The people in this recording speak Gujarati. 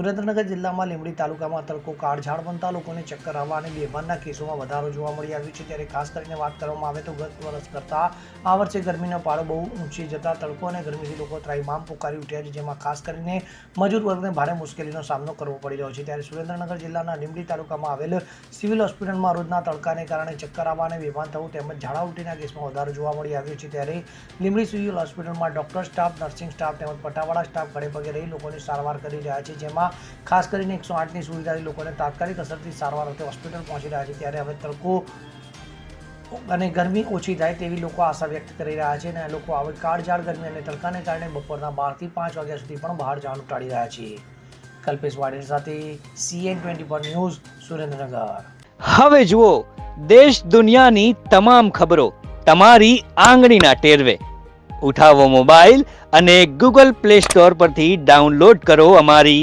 સુરેન્દ્રનગર જિલ્લામાં લીંબડી તાલુકામાં તડકો કાળઝાળ બનતા લોકોને ચક્કર આવવા અને બેભાનના કેસોમાં વધારો જોવા મળી આવ્યો છે. ત્યારે ખાસ કરીને વાત કરવામાં આવે તો ગત વર્ષ કરતાં આ વર્ષે ગરમીનો પારો બહુ ઊંચી જતા તડકો અને ગરમીથી લોકો ત્રાઈમામ પુકારી ઉઠ્યા છે, જેમાં ખાસ કરીને મજૂર વર્ગને ભારે મુશ્કેલીનો સામનો કરવો પડી રહ્યો છે. ત્યારે સુરેન્દ્રનગર જિલ્લાના લીંબડી તાલુકામાં આવેલ સિવિલ હોસ્પિટલમાં રોજના તડકાને કારણે ચક્કર આવવા અને બેભાન થવું તેમજ ઝાડા ઉલટીના કેસમાં વધારો જોવા મળી આવ્યો છે. ત્યારે લીંબડી સિવિલ હોસ્પિટલમાં ડોક્ટર સ્ટાફ, નર્સિંગ સ્ટાફ તેમજ પટાવાળા સ્ટાફ ઘરે પગે રહી લોકોની સારવાર કરી રહ્યા છે, જેમાં ખાસ કરીને એકસો આઠની સુવિધાથી લોકોને તાત્કાલિક અસરથી સારવાર અર્થે હોસ્પિટલ પહોંચી રહ્યા છે. ત્યારે હવે તડકો અને ગરમી ઓછી થાય તેવી લોકો આશા વ્યક્ત કરી રહ્યા છે અને લોકો હવે કાળઝાળ ગરમી અને તડકાને કારણે બપોરના બારથી પાંચ વાગ્યા સુધી પણ બહાર જવાનું ટાળી રહ્યા છે. કલ્પેશ વાડેલ સાથે CN twenty four news, Surendranagar. હવે જુઓ, દેશ દુનિયાની તમામ ખબરો તમારી આંગળીના ટેરવે. ઉઠાવો મોબાઈલ અને ગૂગલ પ્લે સ્ટોર પરથી ડાઉનલોડ કરો અમારી